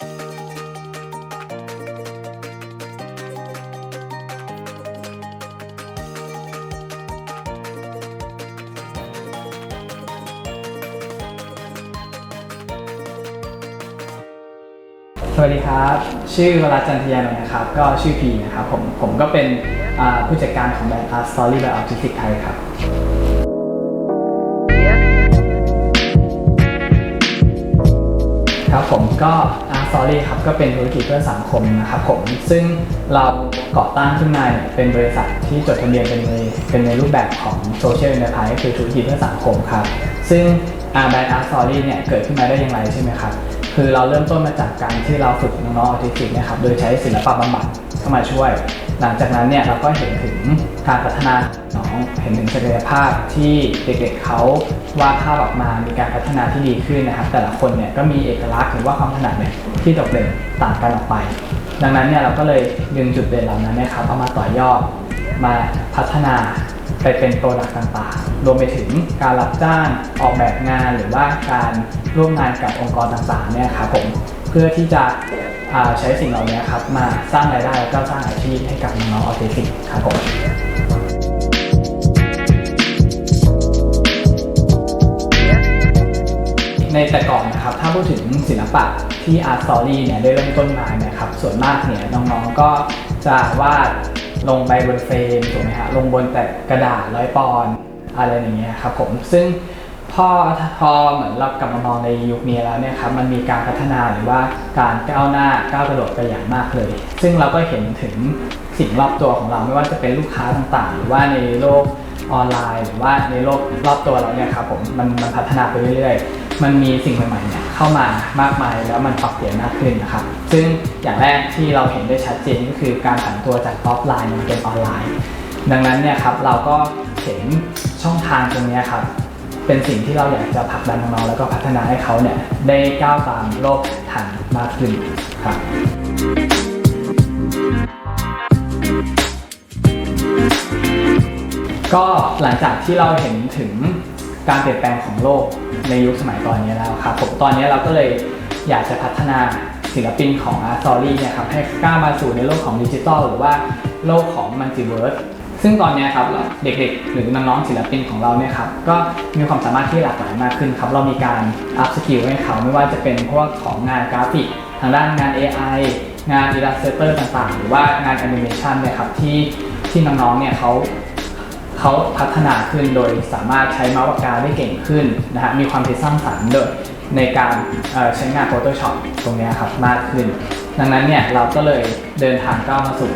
สวัสดีครับ ชื่อวราจันทยานนท์นะครับ ก็ชื่อพีนะครับผม ผมก็เป็นอ่าผู้จัดการของแบรนด์ Art Story แบบ Artistic ไทยครับ ครับผมก็ Story ครับก็เป็นธุรกิจเพื่อสังคมนะครับผมซึ่งเราก่อตั้งขึ้นมาเป็นบริษัทที่จดทะเบียนเป็นในเป็นในรูปแบบของ Social Enterprise ก็คือธุรกิจเพื่อสังคมครับ ซึ่งอาแบรนด์ Art Story เนี่ยเกิดขึ้นมาได้อย่างไรใช่ไหมครับ คือเราเริ่มต้นมาจากการที่เราฝึกน้องๆออทิสติกนะครับโดยใช้ศิลปะบำบัดเข้ามาช่วย หลังจากนั้นเนี่ยเราก็เห็นถึงการพัฒนาน้องเห็นถึงศักยภาพที่เด็กๆเขาวาดภาพออกมามีการพัฒนาที่ดีขึ้นนะครับ แต่ละคนเนี่ยก็มีเอกลักษณ์หรือว่าความถนัดเนี่ยที่โดดเด่นต่างกันออกไป ดังนั้นเนี่ยเราก็เลยดึงจุดเด่นเหล่านั้นนะครับเอามาต่อยอดมาพัฒนา ไปเป็นโปรดักต์ต่างๆ รวมไปถึงการรับจ้างออกแบบงานหรือว่าการร่วมงานกับองค์กรต่างๆเนี่ยครับผมเพื่อที่จะใช้สิ่งเหล่านี้ครับมาสร้างรายได้แล้วก็สร้างอาชีพให้กับน้องออทิสติกครับผมในแต่ก่อนนะครับถ้าพูดถึงศิลปะที่ Art Story เนี่ยได้เริ่มต้นมาเนี่ยครับส่วนมากเนี่ยน้องๆก็จะวาด ลงไปบนเฟรมถูกไหมฮะลงบนแต่กระดาษร้อยปอนอะไรอย่างเงี้ยครับผมซึ่งพอพอเหมือนเรากลับมามองในยุคนี้แล้วเนี่ยครับมันมีการพัฒนาหรือว่าการก้าวหน้าก้าวกระโดดไปอย่างมากเลย ซึ่งเราก็เห็นถึงสิ่งรอบตัวของเราไม่ว่าจะเป็นลูกค้าต่างๆ หรือว่าในโลกออนไลน์ หรือว่าในโลกรอบตัวเราเนี่ยครับผมมันมันพัฒนาไปเรื่อยๆ มันมีสิ่งใหม่ๆเนี่ยเข้ามามากมายแล้วมันปรับเปลี่ยนมากขึ้นนะครับ ซึ่งอย่างแรกที่เราเห็นได้ชัดเจนก็คือการผันตัวจากออฟไลน์มาเป็นออนไลน์ ดังนั้นเนี่ยครับเราก็เห็นช่องทางตรงนี้ครับเป็นสิ่งที่เราอยากจะผลักดันน้องๆแล้วก็พัฒนาให้เขาเนี่ยได้ก้าวตามโลกทันมากขึ้นครับก็หลังจากที่เราเห็นถึง การเปลี่ยนแปลงของโลกในยุคสมัยตอนนี้แล้วครับผมตอนนี้เราก็เลยอยากจะพัฒนาศิลปินของ Art Story เนี่ยครับให้ก้าวมาสู่ในโลกของดิจิทัลหรือว่าโลกของมัลติเวิร์สซึ่งตอนนี้ครับเด็กๆ หรือน้องๆศิลปินของเราเนี่ยครับก็มีความสามารถที่หลากหลายมากขึ้นครับเรามีการอัพสกิลให้เขาไม่ว่าจะเป็นพวกของงานกราฟิก ทางด้านงาน AI งาน Illustrator ต่างๆ หรือว่างานแอนิเมชันเนี่ยครับที่ที่น้องๆเนี่ยเขา เขาพัฒนาขึ้นโดยสามารถใช้เมาส์ปากกาได้เก่งขึ้นนะฮะมีความคิดสร้างสรรค์โดยในการใช้งาน Photoshop ตรงเนี้ยครับมากขึ้น ดังนั้นเนี่ยเราก็เลยเดินทางก้าวมาสู่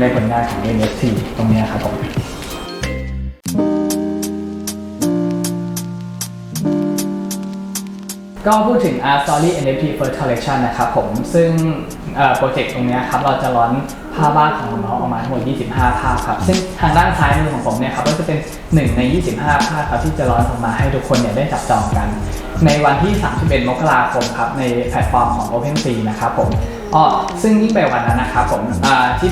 ในผลงานของ NFT ตรงเนี้ยครับผมก็พูดถึง Art Story NFT First Collection นะครับผม ซึ่งโปรเจกต์ตรงเนี้ยครับเราจะร้อน ภาพวาดของน้องออกมาทั้งหมด 25 ภาพครับ ซึ่งทางด้านซ้ายมือของผมเนี่ยครับก็จะเป็น 1 ใน 25 ภาพครับที่จะร้อนออกมาให้ทุกคนเนี่ยได้จับจองกัน ในวันที่ 31 มกราคมครับในแพลตฟอร์มของ OpenSea นะครับผมอ๋อซึ่งยิ่งไปวันนั้นนะครับผมอ่าที่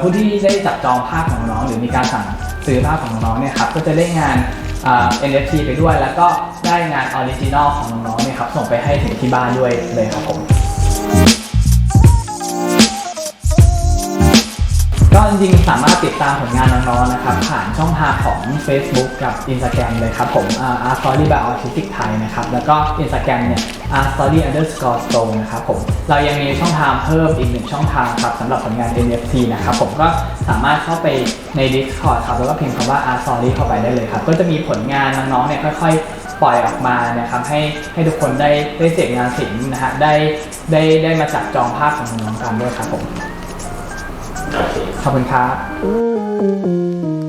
ผู้ที่ได้จับจองภาพของน้องหรือมีการสั่งซื้อภาพของน้องเนี่ยครับก็จะได้งาน NFT ไปด้วย แล้วก็ได้งานออริจินอลของน้องๆเนี่ยครับส่งไปให้ถึงที่บ้านด้วยเลยครับผม ริงๆ สามารถติดตามผลงานน้องๆ นะครับ ผ่านช่องทางของ Facebook กับ Instagram เลยครับผมอ่า Art Story แบบ Artistic Thai นะครับ แล้วก็ Instagram เนี่ย Art Story underscore store นะครับผม เรายังมีช่องทางเพิ่มอีกหนึ่งช่องทางครับสำหรับผลงาน NFT นะครับผมก็สามารถเข้าไปใน Discord ครับ แล้วก็พิมพ์คำว่า Art Story เข้าไปได้เลยครับ ก็จะมีผลงานน้องๆ เนี่ยค่อยๆปล่อยออกมานะครับให้ให้ทุกคนได้ได้เสพงานศิลป์นะฮะได้ได้ได้มาจับจองภาพของน้องๆกันด้วยครับผม ขอบคุณครับ